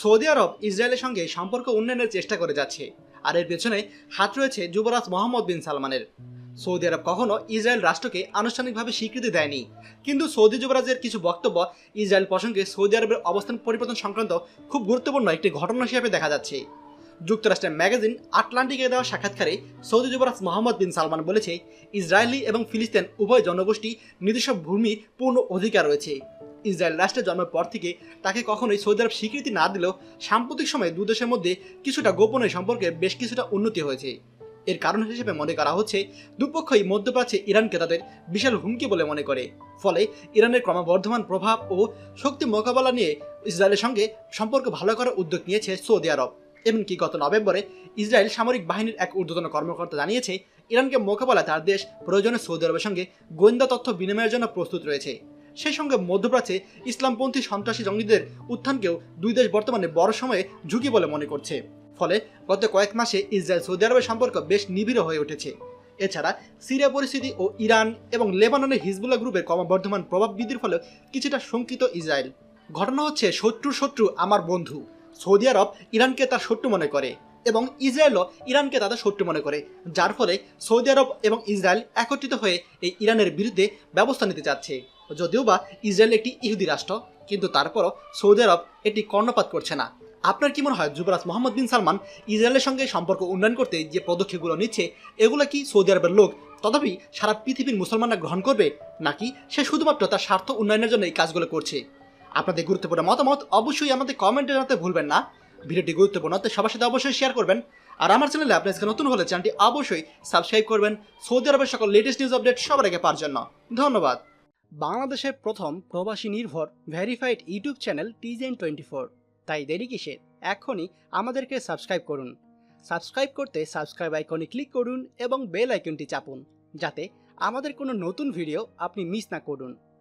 Saudi আরব ইসরায়েলের সঙ্গে সম্পর্ক উন্নয়নের চেষ্টা করে যাচ্ছে। আর এর পেছনে হাত রয়েছে যুবরাজ মোহাম্মদ বিন সালমানের। সৌদি আরব কখনো ইসরায়েল রাষ্ট্রকে আনুষ্ঠানিকভাবে স্বীকৃতি দেয়নি। কিন্তু সৌদি যুবরাজের কিছু বক্তব্য ইসরায়েল প্রসঙ্গে সৌদি আরবের অবস্থান পরিবর্তন সংক্রান্ত খুব গুরুত্বপূর্ণ একটি ঘটনা হিসেবে দেখা যাচ্ছে। যুক্তরাষ্ট্রের ম্যাগাজিন আটলান্টিকে দেওয়া সাক্ষাৎকারে সৌদি যুবরাজ মোহাম্মদ বিন সালমান বলেছে, ইসরায়েলি এবং ফিলিস্তিন উভয় জনগোষ্ঠী নিজস্ব ভূমি পূর্ণ অধিকার রয়েছে। ইসরায়েল রাষ্ট্রের জন্মের পর থেকে তাকে কখনোই সৌদি আরব স্বীকৃতি না দিলেও সাম্প্রতিক সময়ে দু দেশের মধ্যে কিছুটা গোপনে সম্পর্কে বেশ কিছুটা উন্নতি হয়েছে। এর কারণ হিসেবে মনে করা হচ্ছে, দুপক্ষই মধ্যপ্রাচ্যে ইরানকে তাদের বিশাল হুমকি বলে মনে করে। ফলে ইরানের ক্রমবর্ধমান প্রভাব ও শক্তি মোকাবেলা নিয়ে ইসরায়েলের সঙ্গে সম্পর্ক ভালো করার উদ্যোগ নিয়েছে সৌদি আরব। এমনকি গত নভেম্বরে ইসরায়েল সামরিক বাহিনীর এক ঊর্ধ্বতন কর্মকর্তা জানিয়েছে, ইরানকে মোকাবেলায় তার দেশ প্রয়োজনে সৌদি আরবের সঙ্গে গোয়েন্দা তথ্য বিনিময়ের জন্য প্রস্তুত রয়েছে। সেই সঙ্গে মধ্যপ্রাচ্যে ইসলামপন্থী সন্ত্রাসী জঙ্গিদের উত্থানকেও দুই দেশ বর্তমানে বড় সময়ে ঝুঁকি বলে মনে করছে। ফলে গত কয়েক মাসে ইসরায়েল সৌদি আরবের সম্পর্ক বেশ নিবিড় হয়ে উঠেছে। এছাড়া সিরিয়া পরিস্থিতি ও ইরান এবং লেবাননের হিজবুল্লাহ গ্রুপের ক্রমবর্ধমান প্রভাব বৃদ্ধির ফলে কিছুটা শঙ্কিত ইসরায়েল। ঘটনা হচ্ছে শত্রু শত্রু আমার বন্ধু। সৌদি আরব ইরানকে তার শত্রু মনে করে। এবং ইসরায়েলও ইরানকে তাদের শত্রু মনে করে, যার ফলে সৌদি আরব এবং ইসরায়েল একত্রিত হয়ে এই ইরানের বিরুদ্ধে ব্যবস্থা নিতে চাচ্ছে যদিও বা ইসরায়েল একটি ইহুদি রাষ্ট্র, কিন্তু তারপরও সৌদি আরব এটি কর্ণপাত করছে না। আপনার কি মনে হয়, যুবরাজ মোহাম্মদ বিন সালমান ইসরায়েলের সঙ্গে সম্পর্ক উন্নয়ন করতে যে পদক্ষেপগুলো নিচ্ছে, এগুলো কি সৌদি আরবের লোক তথাপি সারা পৃথিবীর মুসলমানরা গ্রহণ করবে, নাকি সে শুধুমাত্র তার স্বার্থ উন্নয়নের জন্য এই কাজগুলো করছে? আপনাদের গুরুত্বপূর্ণ মতামত অবশ্যই আমাদের কমেন্টে জানাতে ভুলবেন না। ভিডিওটি গুরুত্বপূর্ণ তো সবার সাথে অবশ্যই শেয়ার করবেন। আর আমার চ্যানেলে আপনি আজকে নতুন হলে চ্যানেলটি অবশ্যই সাবস্ক্রাইব করবেন। সৌদি আরবের সকল লেটেস্ট নিউজ আপডেট সবার আগে পাওয়ার জন্য। ধন্যবাদ। বাংলাদেশের প্রথম প্রবাসী নির্ভর ভেরিফাইড ইউটিউব চ্যানেল টিজেন টোয়েন্টি ফোর তাই দেরি কিসের এখনই আমাদেরকে সাবস্ক্রাইব করুন। সাবস্ক্রাইব করতে সাবস্ক্রাইব আইকনে ক্লিক করুন এবং বেল আইকনটি চাপুন। যাতে আমাদের কোনো নতুন ভিডিও আপনি মিস না করুন।